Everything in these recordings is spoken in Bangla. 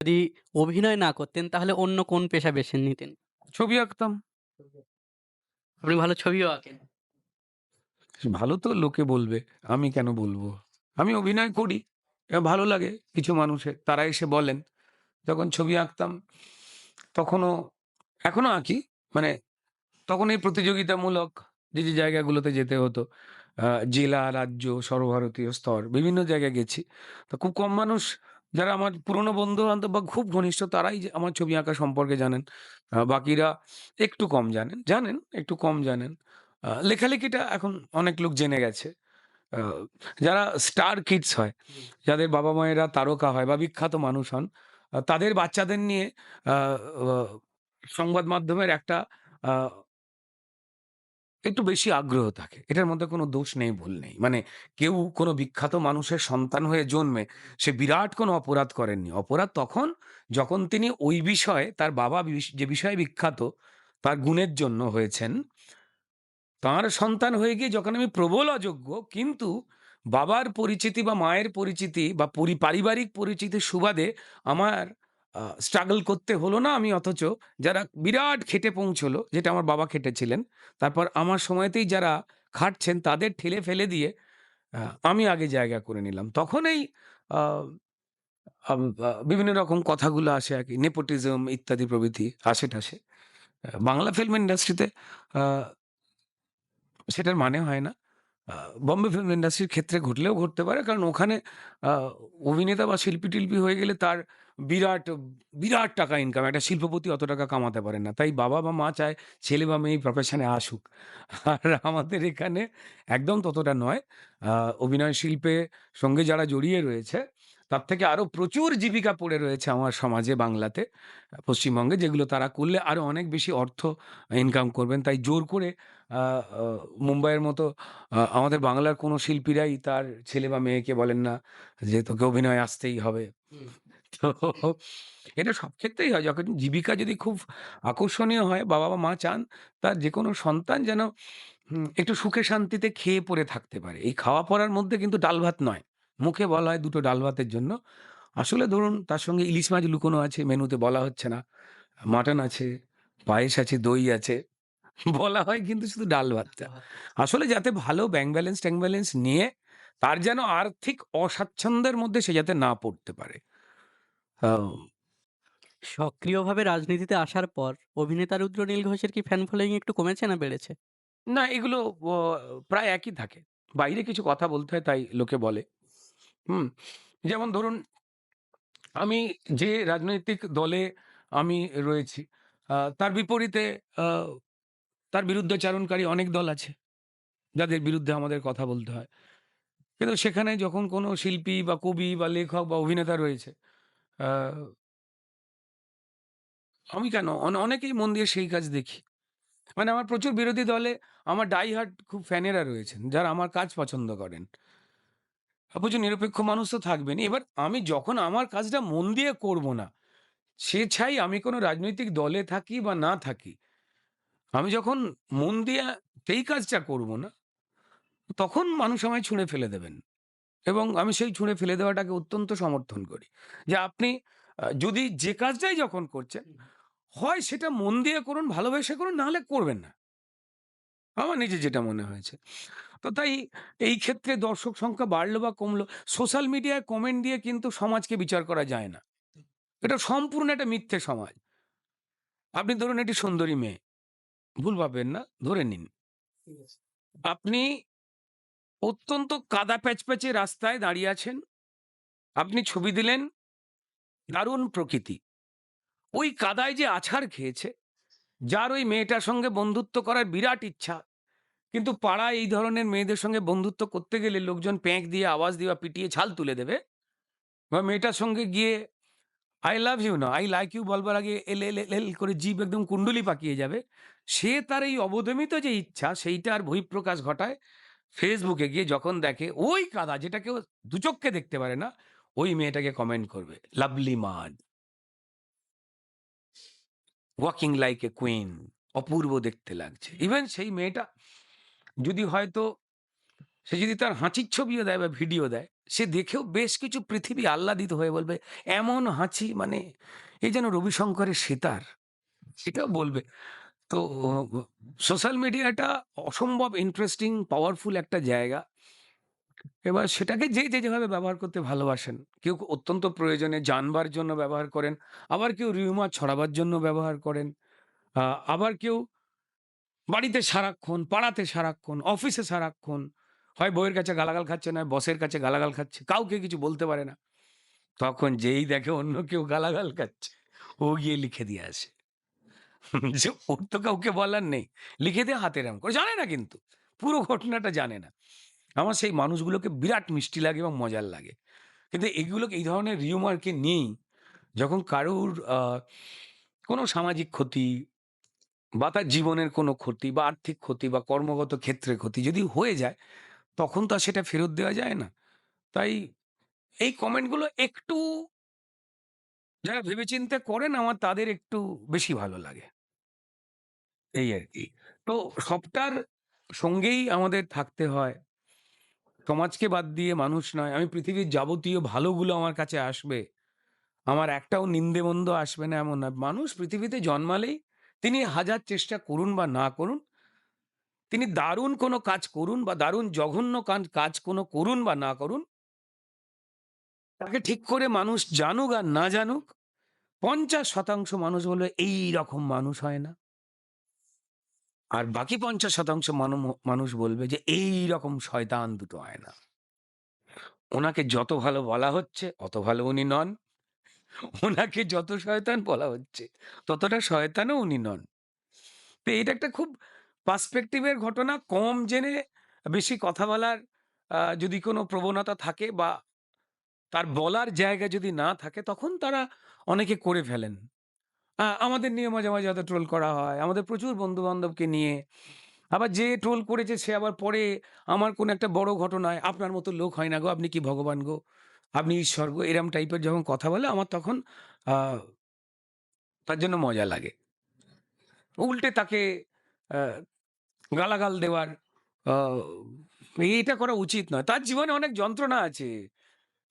যদি অভিনয় না করতেন তাহলে অন্য কোন পেশা বেছে নিতেন? ছবি আঁকতাম। আপনি ভালো ছবিও আঁকেন। ভালো তো লোকে বলবে। আমি কেন বলব? আমি অভিনয় করি। ভালো লাগে কিছু মানুষের। তারা এসে বলেন। যখন ছবি আঁকতাম তখনও এখনও আঁকি। মানে তখন এই প্রতিযোগিতামূলক যে, যে জায়গাগুলোতে যেতে হতো জেলা, রাজ্য, সর্বভারতীয় স্তর বিভিন্ন জায়গায় গেছি। তো খুব কম মানুষ যারা আমার পুরনো বন্ধু-বান্ধব বা খুব ঘনিষ্ঠ তারাই যে আমার ছবি আঁকা সম্পর্কে জানেন। বাকিরা একটু কম জানেন। জানেন, একটু কম জানেন। লেখালেখিটা এখন অনেক লোক জেনে গেছে। যারা স্টার কিডস হয়, হুম। যাদের বাবা-মায়েরা তারকা হয় বা বিখ্যাত মানুষ হন, তাদের বাচ্চাদের নিয়ে সংবাদ মাধ্যমের একটা একটু বেশি আগ্রহ থাকে। এটার মধ্যে কোনো দোষ নেই, ভুল নেই। মানে কেউ কোনো বিখ্যাত মানুষের সন্তান হয়ে জন্মে সে বিরাট কোনো অপরাধ করেননি। অপরাধ তখন যখন তিনি ওই বিষয়ে তার বাবা যে বিষয়ে বিখ্যাত তার গুণের জন্য হয়েছেন। তাঁর সন্তান হয়ে গিয়ে যখন আমি প্রবল অযোগ্য কিন্তু বাবার পরিচিতি বা মায়ের পরিচিতি বা পরি পারিবারিক পরিচিতির সুবাদে আমার স্ট্রাগল করতে হলো না আমি অথচ যারা বিরাট খেটে পৌঁছলো, যেটা আমার বাবা খেটেছিলেন। তারপর আমার সময়তেই যারা খাটছেন, তাদের ঠেলে ফেলে দিয়ে আমি আগে জায়গা করে নিলাম। তখন এই বিভিন্ন রকম কথাগুলো আসে আরকি নেপোটিজম ইত্যাদি প্রভৃতি আসে-টাসে। আ, বাংলা ফিল্ম ইন্ডাস্ট্রিতে সেটার মানে হয় না। বম্বে ফিল্ম ইন্ডাস্ট্রির ক্ষেত্রে ঘটলেও ঘটতে পারে। কারণ ওখানে অভিনেতা বা শিল্পী-টিল্পী হয়ে গেলে তার বিরাট, বিরাট টাকা ইনকাম। একটা শিল্পপতি অত টাকা কামাতে পারে না। তাই বাবা বা মা চায় ছেলে বা মেয়ে প্রফেশনে আসুক। আর আমাদের এখানে একদম ততটা নয়। অভিনয় শিল্পে সঙ্গে যারা জড়িয়ে রয়েছে তার থেকে আরও প্রচুর জীবিকা পড়ে রয়েছে আমার সমাজে বাংলাতে, পশ্চিমবঙ্গে যেগুলো তারা করলে আরও অনেক বেশি অর্থ ইনকাম করবেন। তাই জোর করে মুম্বাইয়ের মতো আমাদের বাংলার কোনো শিল্পীরাই তার ছেলে বা মেয়েকে বলেন না যে, "তোকে অভিনয় আসতেই হবে।" তো এটা সব ক্ষেত্রেই হয়। যখন জীবিকা যদি খুব আকর্ষণীয় হয়, বাবা বা মা চান তার যেকোনো সন্তান যেন হুম একটু সুখে শান্তিতে খেয়ে পরে থাকতে পারে। এই খাওয়া পরার মধ্যে কিন্তু ডাল ভাত নয়। মুখে বলা হয় দুটো ডাল ভাতের জন্য। আসলে ধরুন তার সঙ্গে ইলিশ মাছ লুকোনো আছে মেনুতে বলা হচ্ছে না। মাটন আছে, পায়েস আছে, দই আছে। বলা হয় কিন্তু শুধু ডাল ভাতটা। আসলে যাতে ভালো ব্যাংক ব্যালেন্স ট্যাংক ব্যালেন্স নিয়ে তার যেন আর্থিক অস্বাচ্ছন্দ্যের মধ্যে সে যাতে না পড়তে পারে। আও সক্রিয়ভাবে রাজনীতিতে আসার পর অভিনেতা রুদ্র নীল ঘোষের কি ফ্যান ফলোইং একটু কমেছে না বেড়েছে? না এগুলো প্রায় একই থাকে। বাইরে কিছু কথা বলতে হয় তাই লোকে বলে। হুম? যেমন ধরুন আমি যে রাজনৈতিক দলে আমি রয়েছি, আ তার বিপরীতে আ তার বিরুদ্ধাচারণকারী অনেক দল আছে। যাদের বিরুদ্ধে আমাদের কথা বলতে হয়। কিন্তু সেখানে যখন কোনো শিল্পী বা কবি বা লেখক বা অভিনেতা রয়েছে, আমি কেন অনে অনেকেই মন দিয়ে সেই কাজ দেখি। মানে আমার প্রচুর বিরোধী দলে আমার ডাই হার্ড খুব ফ্যানেরা রয়েছেন, যারা আমার কাজ পছন্দ করেন। আ প্রচুর নিরপেক্ষ মানুষ তো থাকবেনই। এবার আমি যখন আমার কাজটা মন দিয়ে করব না, সে ছাই আমি কোনো রাজনৈতিক দলে থাকি বা না থাকি। আমি যখন মন দিয়ে সেই কাজটা করব না, তখন মানুষ আমায় ছুঁড়ে ফেলে দেবেন। এবং আমি সেই ছুঁড়ে ফেলে দেওয়াটাকে অত্যন্ত সমর্থন করি। যে আপনি যদি যে কাজটাই যখন করছেন, হয় সেটা মন দিয়ে করুন, ভালোবেসে করুন, নাহলে করবেন না। আমার নিজে যেটা মনে হয়েছে। তো তাই এই ক্ষেত্রে দর্শক সংখ্যা বাড়লো বা কমলো, সোশ্যাল মিডিয়ায় কমেন্ট দিয়ে কিন্তু সমাজকে বিচার করা যায় না। এটা সম্পূর্ণ একটা মিথ্যে সমাজ। আপনি ধরুন একটি সুন্দরী মেয়ে। ভুল ভাববেন না, ধরে নিন। আপনি অত্যন্ত কাদা প্যাচপ্যাচে রাস্তায় দাঁড়িয়ে আছেন। আপনি ছবি দিলেন, দারুণ প্রকৃতি। ওই কাদায় যে আছাড় খেয়েছে, যার ওই মেয়েটার সঙ্গে বন্ধুত্ব করার বিরাট ইচ্ছা। কিন্তু পাড়ায় এই ধরনের মেয়েদের সঙ্গে বন্ধুত্ব করতে গেলে লোকজন প্যাঁক দিয়ে, আওয়াজ দিয়ে পিটিয়ে ছাল তুলে দেবে। বা মেয়েটার সঙ্গে গিয়ে আই লাভ ইউ না, আই লাইক ইউ বলবার আগে এল, এল, এল, এল করে জিভ একদম কুণ্ডলি পাকিয়ে যাবে। সে তার এই অবদমিত যে ইচ্ছা সেইটার বহিঃপ্রকাশ ঘটায় ফেসবুকে গিয়ে যখন দেখে ওই কাদা যেটা কেউ দুচক্ষে দেখতে পারে না, ওই মেয়েটাকে কমেন্ট করবে। Lovely mud. Walking like a queen অপূর্ব দেখতে লাগছে। ইভেন সেই মেয়েটা যদি হয়তো সে যদি তার হাঁচির ছবিও দেয় বা ভিডিও দেয়, সে দেখেও বেশ কিছু পৃথিবী আহ্লাদিত হয়ে বলবে, "এমন হাঁচি মানে এই যেন রবিশঙ্করের সেতার।" সেটাও বলবে। তো সোশ্যাল মিডিয়াটা অসম্ভব ইন্টারেস্টিং, পাওয়ারফুল একটা জায়গা। এবার সেটাকে যে, যে যেভাবে ব্যবহার করতে ভালোবাসেন। কেউ অত্যন্ত প্রয়োজনে জানবার জন্য ব্যবহার করেন। আবার কেউ রিউমার ছড়াবার জন্য ব্যবহার করেন। আবার কেউ বাড়িতে সারাক্ষণ, পাড়াতে সারাক্ষণ, অফিসে সারাক্ষণ। হয় বইয়ের কাছে গালাগাল খাচ্ছে, নয় বসের কাছে গালাগাল খাচ্ছে। কাউকে কিছু বলতে পারে না। তখন যেই দেখে অন্য কেউ গালাগাল খাচ্ছে, ও গিয়ে লিখে দিয়ে আসে। যে ওর তো কাউকে বলার নেই। লিখে দিয়ে হাতে এরম করে। জানে না কিন্তু। পুরো ঘটনাটা জানে না। আমার সেই মানুষগুলোকে বিরাট মিষ্টি লাগে এবং মজার লাগে। কিন্তু এগুলোকে এই ধরনের রিউমারকে নিয়েই যখন কারুর কোনো সামাজিক ক্ষতি বা তার জীবনের কোনো ক্ষতি বা আর্থিক ক্ষতি বা কর্মগত ক্ষেত্রে ক্ষতি যদি হয়ে যায়, তখন তো আর সেটা ফেরত দেওয়া যায় না। তাই এই কমেন্টগুলো একটু যারা ভেবেচিন্তে করেন আমার তাদের একটু বেশি ভালো লাগে। এই আর কি তো সবটার সঙ্গেই আমাদের থাকতে হয়। সমাজকে বাদ দিয়ে মানুষ নয়। আমি পৃথিবীর যাবতীয় ভালোগুলো আমার কাছে আসবে। আমার একটাও নিন্দে-মন্দ আসবে না এমন নয়। মানুষ পৃথিবীতে জন্মালেই তিনি হাজার চেষ্টা করুন বা না করুন, তিনি দারুণ কোনো কাজ করুন বা দারুণ জঘন্য কাজ কোনো করুন বা না করুন, তাকে ঠিক করে মানুষ জানুক আর না জানুক, ৫০% মানুষ বলবে এইরকম মানুষ হয় না। আর বাকি পঞ্চাশ শতাংশ মানুষ বলবে যে এইরকম শয়তান দুটো হয় না। ওনাকে যত ভালো বলা হচ্ছে, অত ভালো উনি নন। ওনাকে যত শয়তান বলা হচ্ছে, ততটা শয়তানও উনি নন। তো এটা একটা খুব পার্সপেক্টিভ এর ঘটনা। কম জেনে বেশি কথা বলার যদি কোনো প্রবণতা থাকে বা তার বলার জায়গা যদি না থাকে, তখন তারা অনেকে করে ফেলেন। আমাদের নিয়ে মাঝে, মাঝে হয়তো ট্রোল করা হয়। আমাদের প্রচুর বন্ধু-বান্ধবকে নিয়ে। আবার যে ট্রোল করেছে সে আবার পরে আমার কোনো একটা বড় ঘটনায়, "আপনার মতো লোক হয় না গো, আপনি কি ভগবান গো, আপনি ঈশ্বর গো" এরম টাইপের যখন কথা বলে আমার তখন তার জন্য মজা লাগে। উল্টে তাকে গালাগাল দেওয়ার এটা করা উচিত নয়। তার জীবনে অনেক যন্ত্রণা আছে।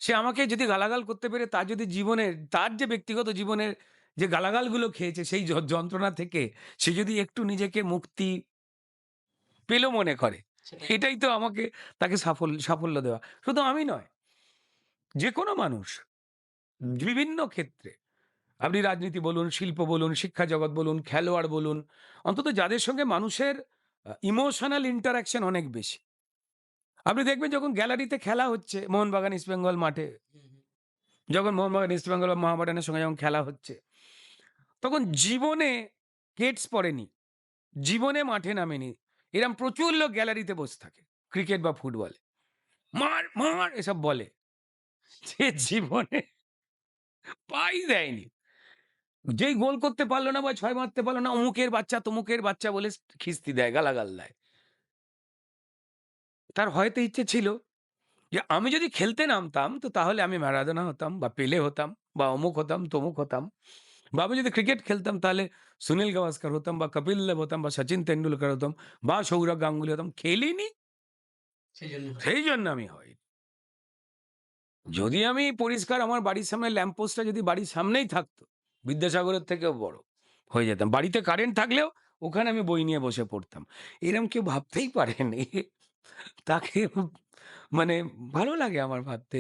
সে আমাকে যদি গালাগাল করতে পেরে তার যদি জীবনের তার যে ব্যক্তিগত জীবনের যে গালাগালগুলো খেয়েছে সেই য যন্ত্রণা থেকে সে যদি একটু নিজেকে মুক্তি পেল মনে করে, এটাই তো আমাকে তাকে সাফল্য সাফল্য দেওয়া। শুধু আমি নয়, যে কোনো মানুষ বিভিন্ন ক্ষেত্রে আপনি রাজনীতি বলুন, শিল্প বলুন, শিক্ষা জগৎ বলুন, খেলোয়াড় বলুন, অন্তত যাদের সঙ্গে মানুষের ইমোশনাল ইন্টারেকশন অনেক বেশি। আপনি দেখবেন যখন গ্যালারিতে খেলা হচ্ছে মোহনবাগান ইস্টবেঙ্গল মাঠে। যখন মোহনবাগান ইস্টবেঙ্গল বা মোহামেডানের সঙ্গে যখন খেলা হচ্ছে, তখন জীবনে কেডস পড়েনি, জীবনে মাঠে নামেনি। এরম প্রচুর লোক গ্যালারিতে বসে থাকে ক্রিকেট বা ফুটবলে। "মার, মার" এসব বলে। যে জীবনে পাই দেয়নি। যেই গোল করতে পারল না বা ছয় মারতে পারল না, অমুকের বাচ্চা, তমুকের বাচ্চা বলে খিস্তি দেয়, গালাগাল দেয়। তার হয়তো ইচ্ছে ছিল যে আমি যদি খেলতে নামতাম তো তাহলে আমি ম্যারাডোনা হতাম বা পেলে হতাম বা অমুক হতাম, তমুক হতাম। বা আমি যদি ক্রিকেট খেলতাম তাহলে সুনীল গাভাস্কর হতাম বা কপিল দেব হতাম বা সচিন তেন্ডুলকর হতাম বা সৌরভ গাঙ্গুলি হতাম। খেলিনি, সেই জন্য আমি হইনি। যদি আমি পরিষ্কার আমার বাড়ির সামনে ল্যাম্প পোস্টটা যদি বাড়ির সামনেই থাকতো, বিদ্যাসাগরের থেকেও বড় হয়ে যেতাম। বাড়িতে কারেন্ট থাকলেও ওখানে আমি বই নিয়ে বসে পড়তাম। এরম কেউ ভাবতেই পারেনি। তাকে মানে ভালো লাগে আমার ভাবতে।